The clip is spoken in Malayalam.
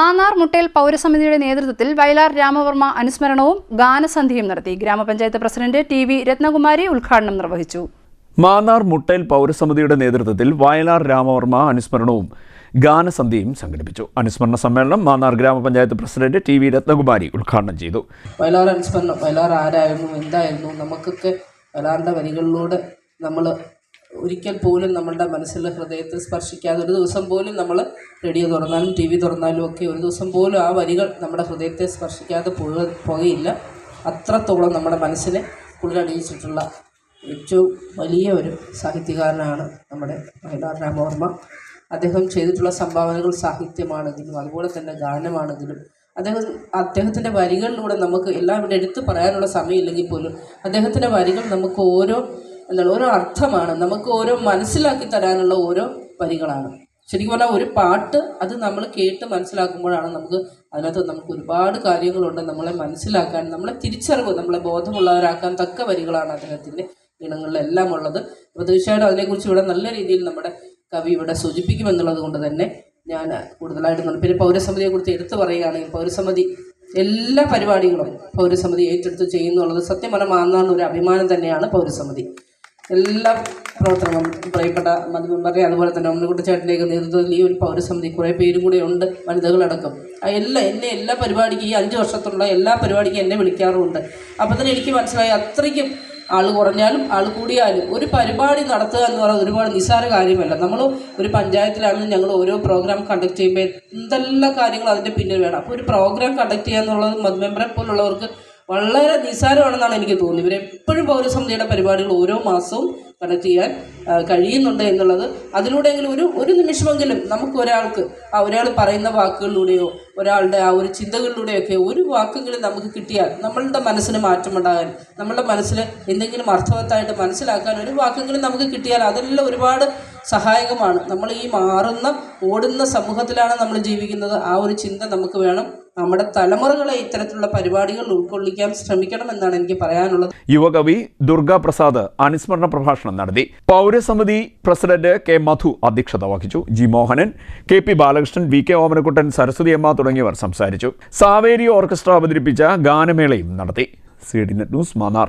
മാന്നാർ മുട്ടേൽ പൗരസമിതിയുടെ നേതൃത്വത്തിൽ വയലാർ രാമവർമ്മ അനുസ്മരണവും ഗാനസന്ധിയും നടത്തി ഗ്രാമപഞ്ചായത്ത് പ്രസിഡന്റ് ടി വി രത്നകുമാരി ഉദ്ഘാടനം നിർവഹിച്ചു. മാന്നാർ മുട്ടേൽ പൗരസമിതിയുടെ നേതൃത്വത്തിൽ വയലാർ രാമവർമ്മ അനുസ്മരണവും ഗാനസന്ധ്യയും സംഘടിപ്പിച്ചു. അനുസ്മരണ സമ്മേളനം മാന്നാർ ഗ്രാമപഞ്ചായത്ത് പ്രസിഡന്റ് ടി വി രത്നകുമാരി ഉദ്ഘാടനം ചെയ്തു. വയലാർ അനുസ്മരണം വയലാർ ആരായിരുന്നു എന്തായിരുന്നു നമുക്കൊക്കെ വയലാറിന്റെ വരികളിലൂടെ നമ്മൾ ഒരിക്കൽ പോലും നമ്മളുടെ മനസ്സിൽ ഹൃദയത്തെ സ്പർശിക്കാതെ ഒരു ദിവസം പോലും നമ്മൾ റേഡിയോ തുറന്നാലും ടി വി തുറന്നാലും ഒക്കെ ഒരു ദിവസം പോലും ആ വരികൾ നമ്മുടെ ഹൃദയത്തെ സ്പർശിക്കാതെ പോക പോകുകയില്ല അത്രത്തോളം നമ്മുടെ മനസ്സിനെ കുളിരണിയിച്ചിട്ടുള്ള ഏറ്റവും വലിയ ഒരു സാഹിത്യകാരനാണ് നമ്മുടെ വയലാർ രാമവർമ്മ. അദ്ദേഹം ചെയ്തിട്ടുള്ള സംഭാവനകൾ സാഹിത്യമാണെങ്കിലും അതുപോലെ തന്നെ ഗാനമാണെങ്കിലും അദ്ദേഹം അദ്ദേഹത്തിന്റെ വരികളിലൂടെ നമുക്ക് എല്ലാം ഇവിടെ എടുത്തു പറയാനുള്ള സമയമില്ലെങ്കിൽ പോലും അദ്ദേഹത്തിന്റെ വരികൾ നമുക്ക് ഓരോ എന്താണ്? ഓരോ അർത്ഥമാണ്. നമുക്ക് ഓരോ മനസ്സിലാക്കി തരാനുള്ള ഓരോ വരികളാണ്. ശരിക്കും പറഞ്ഞാൽ ഒരു പാട്ട് അത് നമ്മൾ കേട്ട് മനസ്സിലാക്കുമ്പോഴാണ് നമുക്ക് അതിനകത്ത് നമുക്ക് ഒരുപാട് കാര്യങ്ങളുണ്ട് നമ്മളെ മനസ്സിലാക്കാൻ നമ്മളെ തിരിച്ചറിവ് നമ്മളെ ബോധമുള്ളവരാക്കാൻ തക്ക വരികളാണ് അദ്ദേഹത്തിന്റെ ഇനങ്ങളിലെല്ലാം ഉള്ളത്. അപ്പോൾ തീർച്ചയായിട്ടും അതിനെക്കുറിച്ച് ഇവിടെ നല്ല രീതിയിൽ നമ്മുടെ കവി ഇവിടെ സൂചിപ്പിക്കുമെന്നുള്ളത് കൊണ്ട് തന്നെ ഞാൻ കൂടുതലായിട്ട് നോക്കും. പിന്നെ പൗരസമിതിയെക്കുറിച്ച് എടുത്തു പറയുകയാണെങ്കിൽ പൗരസമിതി എല്ലാ പരിപാടികളും പൗരസമിതി ഏറ്റെടുത്ത് ചെയ്യുന്നുള്ളത് സത്യം പറഞ്ഞാൽ മാന്നാണ് ഒരു അഭിമാനം തന്നെയാണ് പൗരസമിതി. എല്ലാ പ്രവർത്തനങ്ങളും പ്രിയപ്പെട്ട മധുമെമ്പറെ അതുപോലെ തന്നെ ഉണ്ണിക്കുട്ടി നേതൃത്വത്തിൽ ഈ ഒരു പൗരസമിതി കുറേ പേരും കൂടെ ഉണ്ട് വനിതകളടക്കം. എല്ലാ എന്നെ എല്ലാ പരിപാടിക്കും ഈ അഞ്ച് വർഷത്തുള്ള എല്ലാ പരിപാടിക്കും എന്നെ വിളിക്കാറുമുണ്ട്. അപ്പോൾ തന്നെ എനിക്ക് മനസ്സിലായി അത്രയ്ക്കും ആൾ കുറഞ്ഞാലും ആൾ കൂടിയാലും ഒരു പരിപാടി നടത്തുക എന്ന് പറയുന്നത് ഒരുപാട് നിസ്സാര കാര്യമല്ല. നമ്മൾ ഒരു പഞ്ചായത്തിലാണെങ്കിലും ഞങ്ങൾ ഓരോ പ്രോഗ്രാം കണ്ടക്ട് ചെയ്യുമ്പോൾ എന്തെല്ലാം കാര്യങ്ങൾ അതിന്റെ പിന്നിൽ വേണം. അപ്പോൾ ഒരു പ്രോഗ്രാം കണ്ടക്ട് ചെയ്യുക എന്നുള്ളത് മധുമെമ്പറെ പോലുള്ളവർക്ക് വളരെ നിസ്സാരമാണെന്നാണ് എനിക്ക് തോന്നുന്നത്. ഇവരെപ്പോഴും പൗരസമിതിയുടെ പരിപാടികൾ ഓരോ മാസവും കണക്ട് ചെയ്യാൻ കഴിയുന്നുണ്ട് എന്നുള്ളത്. അതിലൂടെയെങ്കിലും ഒരു ഒരു നിമിഷമെങ്കിലും നമുക്ക് ഒരാൾക്ക് ആ ഒരാൾ പറയുന്ന വാക്കുകളിലൂടെയോ ഒരാളുടെ ആ ഒരു ചിന്തകളിലൂടെയൊക്കെ ഒരു വാക്കെങ്കിലും നമുക്ക് കിട്ടിയാൽ നമ്മളുടെ മനസ്സിന് മാറ്റമുണ്ടാകാൻ നമ്മളുടെ മനസ്സിൽ എന്തെങ്കിലും അർത്ഥവത്തായിട്ട് മനസ്സിലാക്കാൻ ഒരു വാക്കെങ്കിലും നമുക്ക് കിട്ടിയാൽ അതെല്ലാം ഒരുപാട് സഹായകമാണ്. നമ്മൾ ഈ മാറുന്ന ഓടുന്ന സമൂഹത്തിലാണ് നമ്മൾ ജീവിക്കുന്നത്. ആ ഒരു ചിന്ത നമുക്ക് വേണം നമ്മുടെ തലമുറകളെ ഇത്തരത്തിലുള്ള പരിപാടികൾ ഉൾക്കൊള്ളിക്കാൻ ശ്രമിക്കണം എന്നാണ് എനിക്ക് പറയാനുള്ളത്. യുവകവി ദുർഗാ പ്രസാദ് അനുസ്മരണ പ്രഭാഷണം നടത്തി. പൗരസമിതി പ്രസിഡന്റ് കെ മധു അധ്യക്ഷത വഹിച്ചു. G Mohanan K P Balakrishnan V K Omanakuttan Saraswathi Amma തുടങ്ങിയവർ സംസാരിച്ചു. സാവേരി ഓർക്കസ്ട്ര അവതരിപ്പിച്ച ഗാനമേളയും നടത്തി. C D net news Mannar.